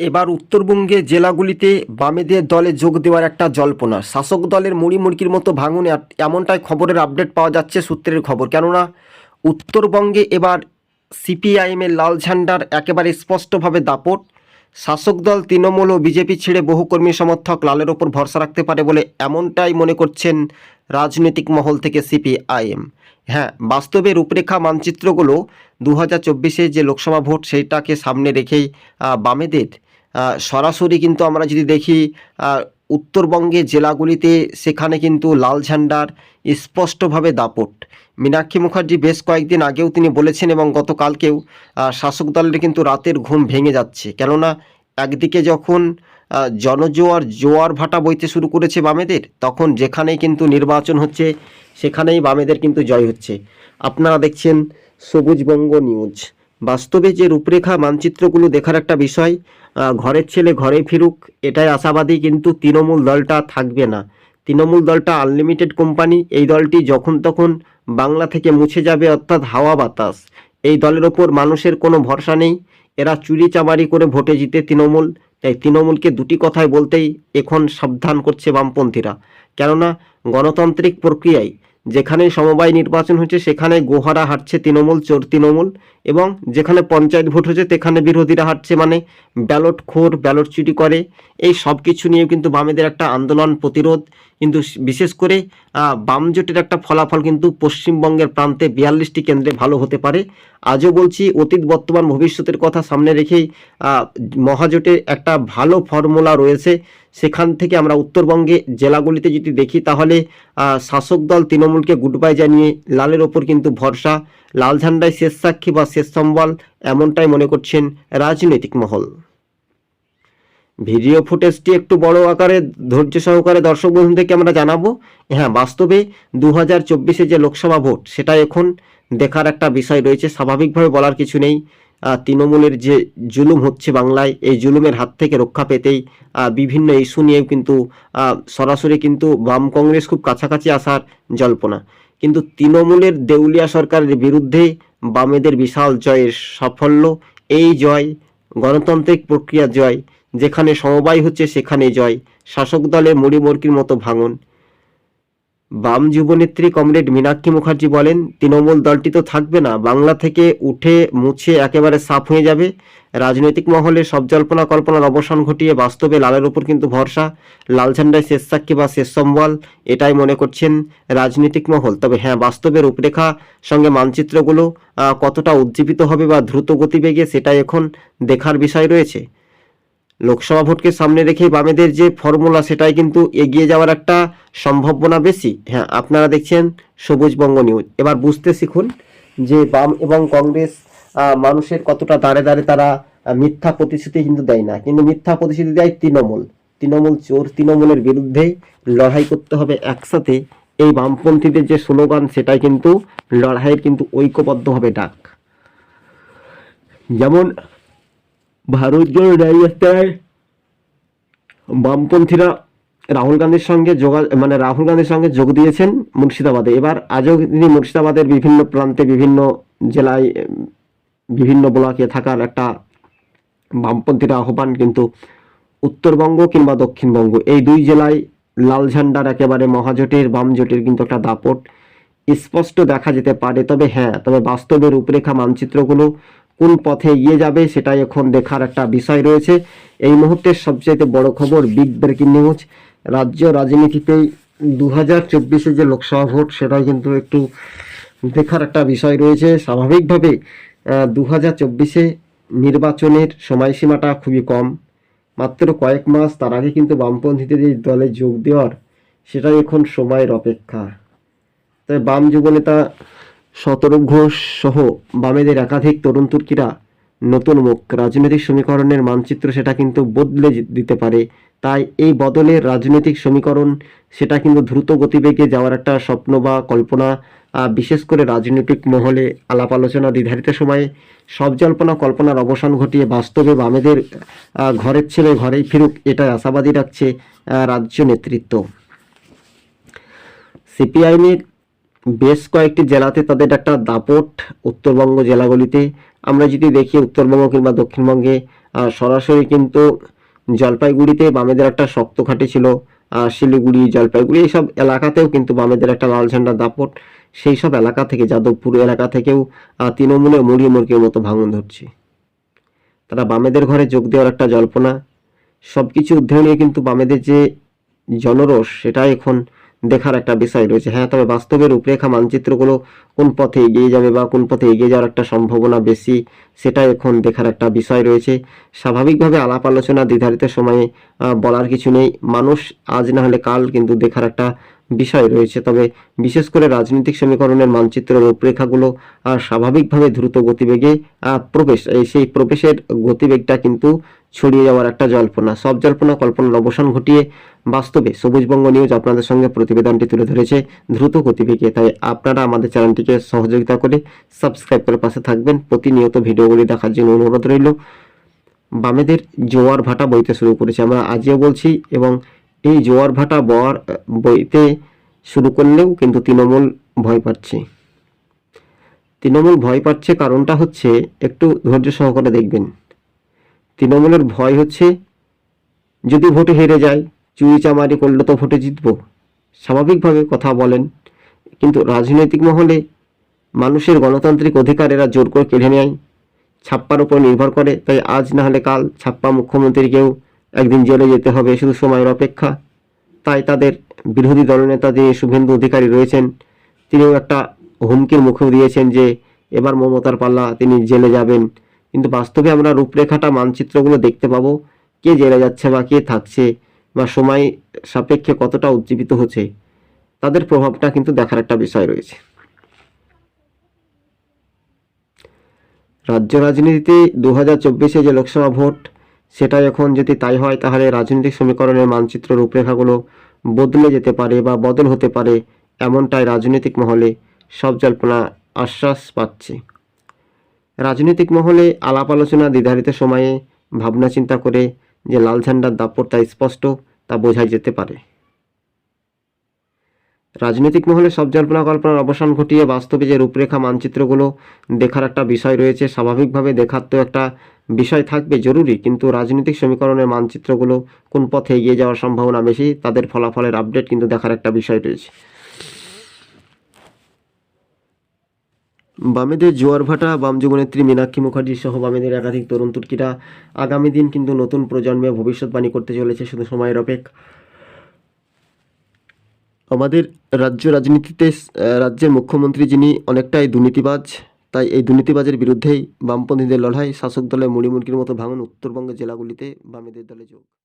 এবার উত্তরবঙ্গে জেলাগুলিতে বামেদের দলে যোগ দেওয়ার একটা জল্পনা। শাসক দলের মুড়ি মুড়কির মতো ভাঙনে এমনটাই খবরের আপডেট পাওয়া যাচ্ছে সূত্রের খবর। কেননা, উত্তরবঙ্গে এবার সিপিআইএমের লাল ঝান্ডার একেবারে স্পষ্টভাবে দাপট। শাসক দল তৃণমূল ও বিজেপি ছেড়ে বহু কর্মী সমর্থক লালের ওপর ভরসা রাখতে পারে বলে এমনটাই মনে করছেন রাজনৈতিক মহল থেকে সিপিআইএম। হ্যাঁ বাস্তবে রূপরেখা মানচিত্রগুলো দু হাজার যে লোকসভা ভোট সেইটাকে সামনে রেখেই বামেদের সরাসরি কিন্তু আমরা যদি দেখি উত্তরবঙ্গে জেলাগুলিতে সেখানে কিন্তু লাল ঝান্ডার স্পষ্টভাবে দাপট। মীনাক্ষী মুখার্জি বেশ কয়েকদিন আগেও তিনি বলেছেন এবং গতকালকেও শাসক দলের কিন্তু রাতের ঘুম ভেঙে যাচ্ছে। কেননা, একদিকে যখন জনজোয়ার জোয়ার ভাটা বইতে শুরু করেছে বামেদের, তখন যেখানেই কিন্তু নির্বাচন হচ্ছে, সেখানেই বামেদের কিন্তু জয় হচ্ছে। আপনারা দেখছেন সবুজবঙ্গ নিউজ। বাস্তবে যে রূপরেখা মানচিত্রগুলো দেখার একটা বিষয় ঘরের ছেলে ঘরে ফিরুক, এটাই আশাবাদী, কিন্তু তৃণমূল দলটা থাকবে না। তৃণমূল দলটা আনলিমিটেড কোম্পানি, এই দলটি যখন তখন বাংলা থেকে মুছে যাবে অর্থাৎ হাওয়া বাতাস। এই দলের ওপর মানুষের কোনো ভরসা নেই, এরা চুরি চামারি করে ভোটে জিতে তৃণমূল, তাই তৃণমূলকে দুটি কথায় বলতেই এখন সাবধান করছে বামপন্থীরা। কেননা, গণতান্ত্রিক প্রক্রিয়ায় যেখানে সমবায় নির্বাচন হচ্ছে, সেখানে গোহারা হাঁটছে তৃণমূল, চোর তৃণমূল এবং যেখানে পঞ্চায়েত ভোট হচ্ছে সেখানে বিরোধীরা হাঁটছে মানে ব্যালট খোর, ব্যালট চুরি করে। এই সব কিছু নিয়েও কিন্তু বামেদের একটা আন্দোলন, প্রতিরোধ। কিন্তু বিশেষ করে বাম জোটের একটা ফলাফল কিন্তু পশ্চিমবঙ্গের প্রান্তে বিয়াল্লিশটি কেন্দ্রে ভালো হতে পারে। আজও বলছি, অতীত, বর্তমান, ভবিষ্যতের কথা সামনে রেখেই মহাজোটের একটা ভালো ফর্মুলা রয়েছে। সেখান থেকে আমরা উত্তরবঙ্গে জেলাগুলিতে যদি দেখি, তাহলে শাসক দল তৃণমূলকে গুড বাই জানিয়ে লালের ওপর কিন্তু ভরসা। লাল ঝান্ডায় শেষ সাক্ষী বা শেষ সম্বল এমনটাই মনে করছেন রাজনৈতিক মহল। ভিডিও ফুটেজটি একটু বড় আকারে ধৈর্য সহকারে দর্শক বন্ধুদেরকে আমরা জানাব। হ্যাঁ বাস্তবে দু হাজার চব্বিশে যে লোকসভা ভোট, সেটা এখন দেখার একটা বিষয় রয়েছে, স্বাভাবিকভাবে বলার কিছু নেই। তৃণমূলের যে জুলুম হচ্ছে বাংলায়, এই জুলুমের হাত থেকে রক্ষা পেতেই বিভিন্ন ইস্যু নিয়েও কিন্তু সরাসরি কিন্তু বাম কংগ্রেস খুব কাছাকাছি আসার জল্পনা। কিন্তু তৃণমূলের দেউলিয়া সরকারের বিরুদ্ধে বামেদের বিশাল জয়ের সাফল্য, এই জয় গণতান্ত্রিক প্রক্রিয়া জয়, যেখানে সমবায় হচ্ছে সেখানে জয়, শাসক দলের মুড়ি মুড়কির মতো ভাঙন। বাম যুবনেত্রী কমরেড মীনাক্ষী মুখার্জি বলেন, তৃণমূল দলটি তো থাকবে না, বাংলা থেকে উঠে মুছে একেবারে সাফ হয়ে যাবে। রাজনৈতিক মহলে সব জল্পনা কল্পনার অবসান ঘটিয়ে বাস্তবে লালের ওপর কিন্তু ভরসা। লাল ঝান্ডায় শেষ সাক্ষী বা শেষ সম্বল, এটাই মনে করছেন রাজনৈতিক মহল। তবে হ্যাঁ বাস্তবে রূপরেখা সঙ্গে মানচিত্রগুলো কতটা উজ্জীবিত হবে বা দ্রুত গতিবেগে সেটাই এখন দেখার বিষয় রয়েছে। লোকসভা ভোটকে সামনে রেখে বামেদের যে ফর্মুলা, সেটাই কিন্তু এগিয়ে যাওয়ার একটা সম্ভাবনা বেশি। হ্যাঁ আপনারা দেখছেন সবুজবঙ্গ নিউজ। এবার বুঝতে শিখুন যে বাম এবং কংগ্রেস মানুষের কতটা দাঁড়ে দাঁড়ে তারা মিথ্যা প্রতিশ্রুতি কিন্তু দেয় না। কিন্তু মিথ্যা প্রতিশ্রুতি দেয় তৃণমূল। তৃণমূল চোর তৃণমূলের বিরুদ্ধে লড়াই করতে হবে একসাথে। এই বামপন্থীদের যে স্লোগান, সেটাই কিন্তু লড়াইয়ের কিন্তু ঐক্যবদ্ধভাবে ডাক। যেমন ভারত জোড়ো ন্যায় বামপন্থীরা রাহুল গান্ধীর সঙ্গে যোগা মানে রাহুল গান্ধীর সঙ্গে যোগ দিয়েছেন মুর্শিদাবাদে। এবার আজও তিনি মুর্শিদাবাদের বিভিন্ন প্রান্তে, বিভিন্ন জেলায় বিভিন্ন ব্লকে থাকার একটা বামপন্থীরা আহ্বান কিন্তু উত্তরবঙ্গ কিংবা দক্ষিণবঙ্গ। এই দুই জেলায় লাল ঝান্ডার একেবারে মহাজোটের বাম জোটের কিন্তু একটা দাপট স্পষ্ট দেখা যেতে পারে। তবে হ্যাঁ তবে বাস্তবে রূপরেখা মানচিত্রগুলো কোন পথে এগিয়ে যাবে সেটাই এখন দেখার একটা বিষয় রয়েছে। এই মুহূর্তের সবচেয়ে বড় খবর বিগ ব্রেকিং নিউজ রাজ্য রাজনীতিতে দু হাজার চব্বিশে যে লোকসভা ভোট সেটাই কিন্তু একটু দেখার একটা বিষয় রয়েছে। স্বাভাবিকভাবে দু হাজার চব্বিশে নির্বাচনের সময়সীমাটা খুবই কম। মাত্র কয়েক মাস তার আগে কিন্তু বামপন্থীদের এই দলে যোগ দেওয়ার সেটাই এখন সময়ের অপেক্ষা। তাই বাম যুবনেতা শতরূপ ঘোষ সহ বামেদের একাধিক তরুণ তুর্কিরা নতুন মুখ। রাজনৈতিক সমীকরণের মানচিত্র সেটা কিন্তু বদলে দিতে পারে। তাই এই বদলের রাজনৈতিক সমীকরণ সেটা কিন্তু দ্রুত গতিবেগে যাওয়ার একটা স্বপ্ন বা কল্পনা বিশেষ করে রাজনৈতিক মহলে আলাপ আলোচনা নির্ধারিত সময়ে সব জল্পনা কল্পনার অবসান ঘটিয়ে বাস্তবে বামেদের ঘরের ছেলে ঘরেই ফিরুক এটাই আশাবাদী রাখছে রাজ্য নেতৃত্ব। সিপিআইএমের বেশ কয়েকটি জেলাতে তাদের একটা দাপট উত্তরবঙ্গ জেলাগুলিতে। আমরা যদি দেখি উত্তরবঙ্গ কিংবা দক্ষিণবঙ্গে সরাসরি কিন্তু জলপাইগুড়িতে বামেদের একটা শক্ত ঘাঁটি ছিল শিলিগুড়ি, জলপাইগুড়ি, এইসব এলাকাতেও কিন্তু বামেদের একটা লাল ঝান্ডার দাপট। সেই সব এলাকা থেকে, যাদবপুর এলাকা থেকেও তৃণমূলে মুড়ি মুরগির মতো ভাঙন ধরছে। তারা বামেদের ঘরে যোগ দেওয়ার একটা জল্পনা। সব কিছু নিয়ে কিন্তু বামেদের যে জনরস সেটা এখন দেখার একটা বিষয় রয়েছে। হ্যাঁ তবে বাস্তবের রূপরেখা মানচিত্রগুলো কোন পথে এগিয়ে যাবে বা কোন পথে এগিয়ে যাওয়ার একটা সম্ভাবনা বেশি সেটা এখন দেখার একটা বিষয় রয়েছে। স্বাভাবিকভাবে আলাপ আলোচনা নির্ধারিত সময়ে বলার কিছু নেই। মানুষ আজ না হলে কাল কিন্তু দেখার একটা বিষয় রয়েছে। তবে বিশেষ করে রাজনৈতিক সমীকরণের মানচিত্র রূপরেখাগুলো স্বাভাবিকভাবে দ্রুত গতিবেগে প্রবেশ সেই প্রবেশের গতিবেগটা কিন্তু ছড়িয়ে যাওয়ার একটা জল্পনা। সব জল্পনা কল্পনার অবসান ঘটিয়ে বাস্তবে সবুজবঙ্গ নিউজ আপনাদের সঙ্গে প্রতিবেদনটি তুলে ধরেছে দ্রুত গতিবেগে। তাই আপনারা আমাদের চ্যানেলটিকে সহযোগিতা করে সাবস্ক্রাইব করে পাশে থাকবেন। প্রতিনিয়ত ভিডিওগুলি দেখার জন্য অনুরোধ রইল। বামেদের জোয়ার ভাটা বইতে শুরু করেছে আমরা। আজও বলছি এবং এই জোয়ার ভাটা বর, বইতে শুরু করলেও কিন্তু তৃণমূল ভয় পাচ্ছে। তৃণমূল ভয় পাচ্ছে কারণটা হচ্ছে একটু ধৈর্য সহকারে দেখবেন। তৃণমূলের ভয় হচ্ছে, যদি ভোটে হেরে যায়, চুরি চামারি করলে তো ভোটে জিতবো। স্বাভাবিকভাবে কথা বলেন, কিন্তু রাজনৈতিক মহলে মানুষের গণতান্ত্রিক অধিকার এরা জোর করে কেড়ে নেয়, ছাপ্পার উপর নির্ভর করে। তাই আজ না হলে কাল ছাপ্পা মুখ্যমন্ত্রীকেও একদিন জেলে যেতে হবে, শুধু সময়ের অপেক্ষা। তাই তাদের বিরোধী দলনেতা যে শুভেন্দু অধিকারী রয়েছেন, তিনিও একটা হুমকির মুখেও দিয়েছেন যে, এবার মমতার পাল্লা তিনি জেলে যাবেন। কিন্তু বাস্তবে আমরা রূপরেখাটা মানচিত্রগুলো দেখতে পাবো। কে জেলে যাচ্ছে বা কে থাকছে বা সময় সাপেক্ষে কতটা উজ্জীবিত হচ্ছে, তাদের প্রভাবটা কিন্তু দেখার একটা বিষয় রয়েছে। রাজ্য রাজনীতিতে দু হাজার চব্বিশে যে লোকসভা ভোট, সেটা এখন যদি তাই হয়, তাহলে রাজনৈতিক সমীকরণের মানচিত্র রূপরেখাগুলো বদলে যেতে পারে বা বদল হতে পারে, এমনটাই রাজনৈতিক মহলে সব জল্পনা আশ্বাস পাচ্ছে। রাজনৈতিক মহলে আলাপ আলোচনা নির্ধারিত সময়ে ভাবনা চিন্তা করে যে লাল ঝান্ডার দাপট তা স্পষ্ট, তা বোঝাই যেতে পারে। রাজনৈতিক মহলে সব জল্পনা কল্পনার অবসান ঘটিয়ে বাস্তবে যে রূপরেখা মানচিত্রগুলো দেখার একটা বিষয় রয়েছে, স্বাভাবিকভাবে দেখার তো একটা বিষয় থাকবে জরুরি, কিন্তু রাজনৈতিক সমীকরণের মানচিত্রগুলো কোন পথে এগিয়ে যাওয়ার সম্ভাবনা বেশি, তাদের ফলাফলের আপডেট কিন্তু দেখার একটা বিষয় রয়েছে। বামেদের জোয়ার ভাটা, বাম যুবনেত্রী মীনাক্ষী মুখার্জি সহ বামেদের একাধিক তরুণ তুর্কিরা আগামী দিন কিন্তু নতুন প্রজন্মে ভবিষ্যৎবাণী করতে চলেছে শুধু সময়ের অপেক্ষা আমাদের রাজ্য রাজনীতিতে রাজ্যের মুখ্যমন্ত্রী যিনি অনেকটাই দুর্নীতিবাজ, তাই এই দুর্নীতিবাজের বিরুদ্ধেই বামপন্থীদের লড়াই, শাসক দলের মুড়িমুড়কির মতো ভাঙন উত্তরবঙ্গের জেলাগুলিতে বামেদের দলে যোগ।